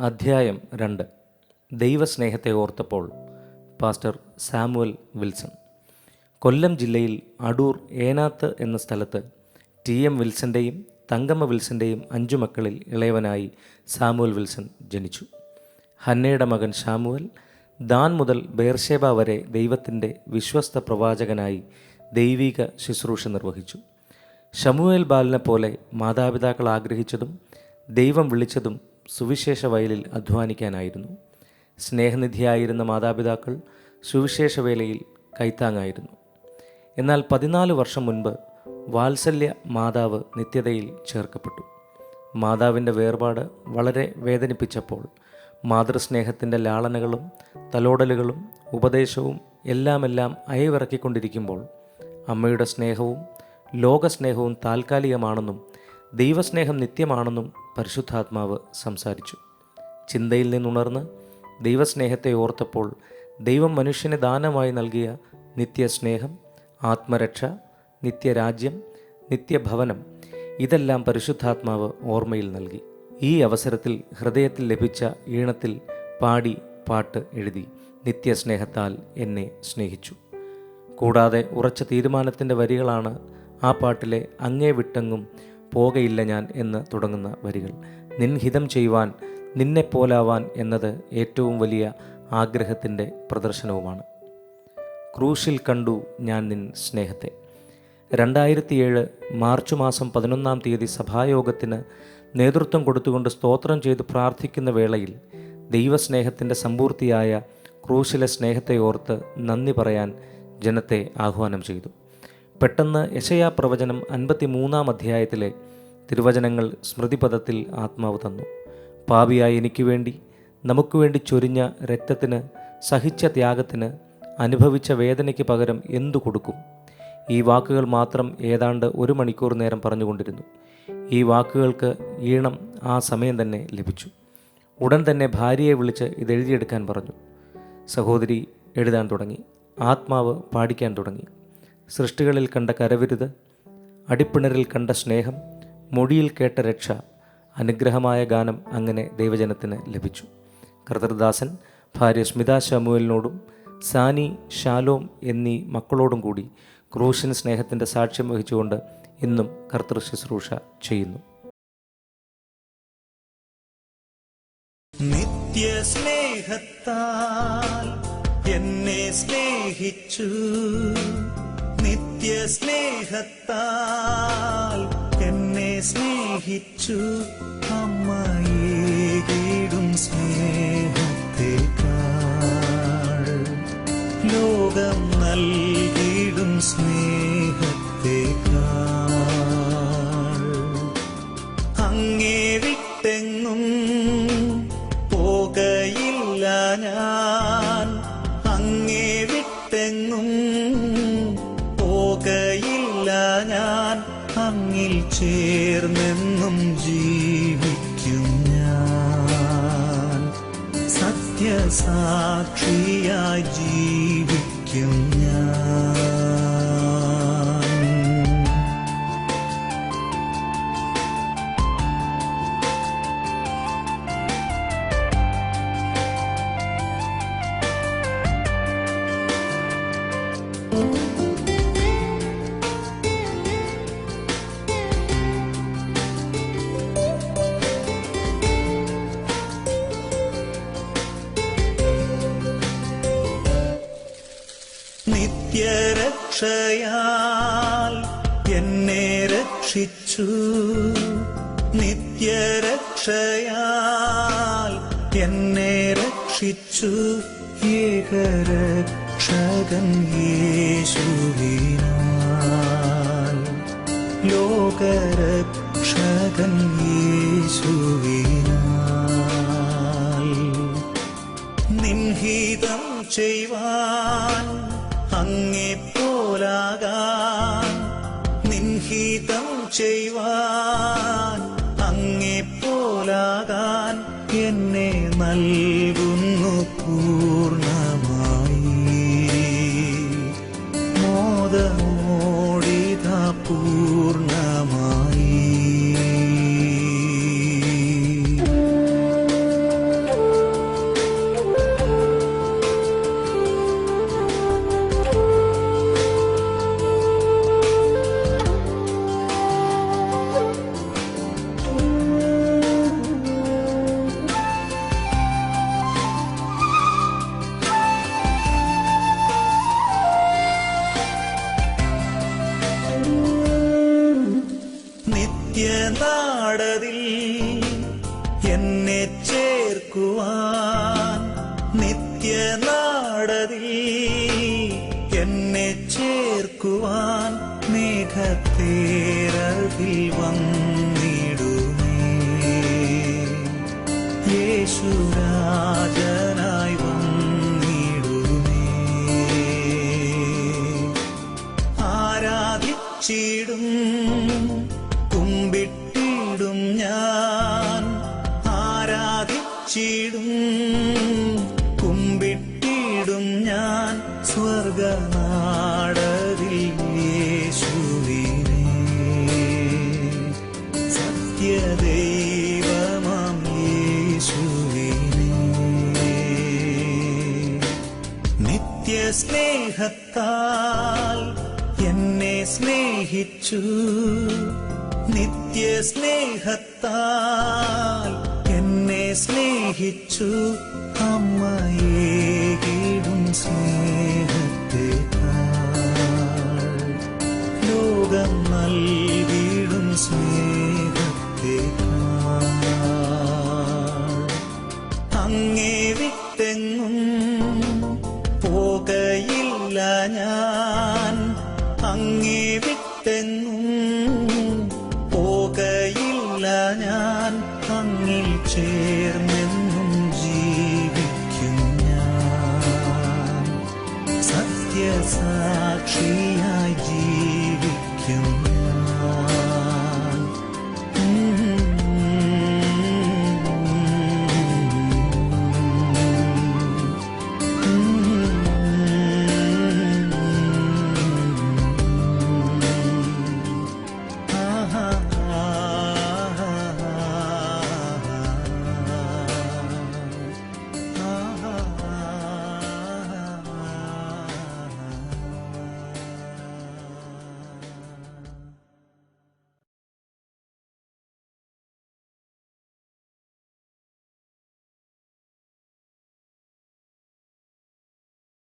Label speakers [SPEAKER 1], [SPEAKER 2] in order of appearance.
[SPEAKER 1] അധ്യായം രണ്ട്. ദൈവസ്നേഹത്തെ ഓർത്തപ്പോൾ പാസ്റ്റർ സാമുവൽ വിൽസൺ. കൊല്ലം ജില്ലയിൽ അടൂർ ഏനാത്ത് എന്ന സ്ഥലത്ത് ടി എം വിൽസന്റെയും തങ്കമ്മ വിൽസന്റെയും അഞ്ചു മക്കളിൽ ഇളയവനായി സാമുവൽ വിൽസൺ ജനിച്ചു. ഹന്നയുടെ മകൻ ഷാമുവൽ ദാൻ മുതൽ ബേർഷേബ വരെ ദൈവത്തിന്റെ വിശ്വസ്ത പ്രവാചകനായി ദൈവിക ശുശ്രൂഷ നിർവഹിച്ചു. ഷമുവേൽ ബാലിനെ പോലെ മാതാപിതാക്കൾ ആഗ്രഹിച്ചതും ദൈവം വിളിച്ചതും സുവിശേഷ വയലിൽ അധ്വാനിക്കാനായിരുന്നു. സ്നേഹനിധിയായിരുന്ന മാതാപിതാക്കൾ സുവിശേഷ വേലയിൽ കൈത്താങ്ങായിരുന്നു. എന്നാൽ പതിനാല് വർഷം മുൻപ് വാത്സല്യ മാതാവ് നിത്യതയിൽ ചേർക്കപ്പെട്ടു. മാതാവിന്റെ വേർപാട് വളരെ വേദനിപ്പിച്ചപ്പോൾ മാതൃസ്നേഹത്തിന്റെ ലാളനകളും തലോടലുകളും ഉപദേശവും എല്ലാമെല്ലാം അയവിറക്കിക്കൊണ്ടിരിക്കുമ്പോൾ അമ്മയുടെ സ്നേഹവും ലോകസ്നേഹവും താൽക്കാലികമാണെന്നും ദൈവസ്നേഹം നിത്യമാണെന്നും പരിശുദ്ധാത്മാവ് സംസാരിച്ചു. ചിന്തയിൽ നിന്നുണർന്ന് ദൈവസ്നേഹത്തെ ഓർത്തപ്പോൾ ദൈവം മനുഷ്യന് ദാനമായി നൽകിയ നിത്യസ്നേഹം ആത്മരക്ഷ നിത്യരാജ്യം നിത്യഭവനം ഇതെല്ലാം പരിശുദ്ധാത്മാവ് ഓർമ്മയിൽ നൽകി. ഈ അവസരത്തിൽ ഹൃദയത്തിൽ ലഭിച്ച ഈണത്തിൽ പാടി പാട്ട് എഴുതി നിത്യസ്നേഹത്താൽ എന്നെ സ്നേഹിച്ചു. കൂടാതെ ഉറച്ച തീരുമാനത്തിന്റെ വരികളാണ് ആ പാട്ടിലെ അങ്ങേ വിട്ടെങ്ങും പോകയില്ല ഞാൻ എന്ന് തുടങ്ങുന്ന വരികൾ. നിൻഹിതം ചെയ്യുവാൻ നിന്നെപ്പോലാവാൻ എന്നത് ഏറ്റവും വലിയ ആഗ്രഹത്തിന്റെ പ്രദർശനവുമാണ്. ക്രൂശിൽ കണ്ടു ഞാൻ നിൻ സ്നേഹത്തെ. രണ്ടായിരത്തിയേഴ് മാർച്ച് മാസം പതിനൊന്നാം തീയതി സഭായോഗത്തിന് നേതൃത്വം കൊടുത്തുകൊണ്ട് സ്തോത്രം ചെയ്ത് പ്രാർത്ഥിക്കുന്ന വേളയിൽ ദൈവസ്നേഹത്തിന്റെ സമ്പൂർത്തിയായ ക്രൂശിലെ സ്നേഹത്തെ ഓർത്ത് നന്ദി പറയാൻ ജനത്തെ ആഹ്വാനം ചെയ്തു. പെട്ടെന്ന് യശയാ പ്രവചനം അൻപത്തി മൂന്നാം അധ്യായത്തിലെ തിരുവചനങ്ങൾ സ്മൃതിപഥത്തിൽ ആത്മാവ് തന്നു. പാപിയായ എനിക്ക് വേണ്ടി നമുക്ക് വേണ്ടി ചൊരിഞ്ഞ രക്തത്തിന് സഹിച്ച ത്യാഗത്തിന് അനുഭവിച്ച വേദനയ്ക്ക് പകരം എന്തു കൊടുക്കും? ഈ വാക്കുകൾ മാത്രം ഏതാണ്ട് ഒരു മണിക്കൂർ നേരം പറഞ്ഞുകൊണ്ടിരുന്നു. ഈ വാക്കുകൾക്ക് ഈണം ആ സമയം തന്നെ ലഭിച്ചു. ഉടൻ തന്നെ ഭാര്യയെ വിളിച്ച് ഇത് എഴുതിയെടുക്കാൻ പറഞ്ഞു. സഹോദരി എഴുതാൻ തുടങ്ങി. ആത്മാവ് പാടിക്കാൻ തുടങ്ങി. സൃഷ്ടികളിൽ കണ്ട കരവിരുത് അടിപ്പിണരിൽ കണ്ട സ്നേഹം മൊഴിയിൽ കേട്ട രക്ഷ അനുഗ്രഹമായ ഗാനം അങ്ങനെ ദൈവജനത്തിന് ലഭിച്ചു. കർത്തൃദാസൻ ഭാര്യ സ്മിത ശമുവലിനോടും സാനി ഷാലോം എന്നീ മക്കളോടും കൂടി ക്രൂശൻ സ്നേഹത്തിന്റെ സാക്ഷ്യം വഹിച്ചുകൊണ്ട് ഇന്നും കർത്തൃ ശുശ്രൂഷ ചെയ്യുന്നു.
[SPEAKER 2] നിത്യസ്നേഹത്താൽ എന്നെ സ്നേഹിച്ചു. നിത്യസ്നേഹത്താൽ എന്നെ സ്നേഹിച്ചു അമ്മയേകിടും സ്നേഹത്തേക്കാൾ ലോകം നൽകിയിടും ചേർന്നെന്നും ജീവിക്കും ഞാൻ. സത്യസാക്ഷിയായി ജീവിക്കും ഞാൻ. എന്നെ രക്ഷിച്ചു. നിത്യരക്ഷയാൽ എന്നെ രക്ഷിച്ചു. ഏകരക്ഷകൻ യേശുവിനാൽ. ലോകരക്ഷകൻ യേശുവിനാൽ. നിൻഹിതം ചെയ്യുവാൻ അങ്ങേ പോലാകാൻ നിൻഹിതം ചെയ്യുവാൻ അങ്ങേ പോലാകാൻ എന്നെ നൽകുന്നു പൂർണമായി മോദമോടിത പൂർണമായി നിത്യനാടതിൽ എന്നെ ചേർക്കുവാൻ. നിത്യനാടതിൽ എന്നെ ചേർക്കുവാൻ മേഘത്തേരതിൽ വന്നിടുമേ. യേശുരാജനായി വന്നിടുമേ. ആരാധിച്ചിടും കുമ്പിട്ടിടും ഞാൻ. ആരാധിച്ചിടും കുമ്പിട്ടിടും ഞാൻ. സ്വർഗനാടതിൽ യേശുവിനെ. സത്യദൈവമാം യേശുവിനെ. നിത്യസ്നേഹത്താൽ എന്നെ സ്നേഹിച്ചു. നിത്യസ്നേഹത്താൽ എന്നെ സ്നേഹിച്ചു അമ്മയേകിടും സ്നേഹത്തെ ലോകം നൽകിടും സ്നേഹത്തെ അങ്ങേ വിട്ടെങ്ങും പോകയില്ല ഞാൻ. അങ്ങേ വിട്ട് ഞാൻ അങ്ങിൽ ചേർന്നെന്നും ജീവിക്കും ഞാൻ. സത്യസാക്ഷിയായി ജീവിക്കും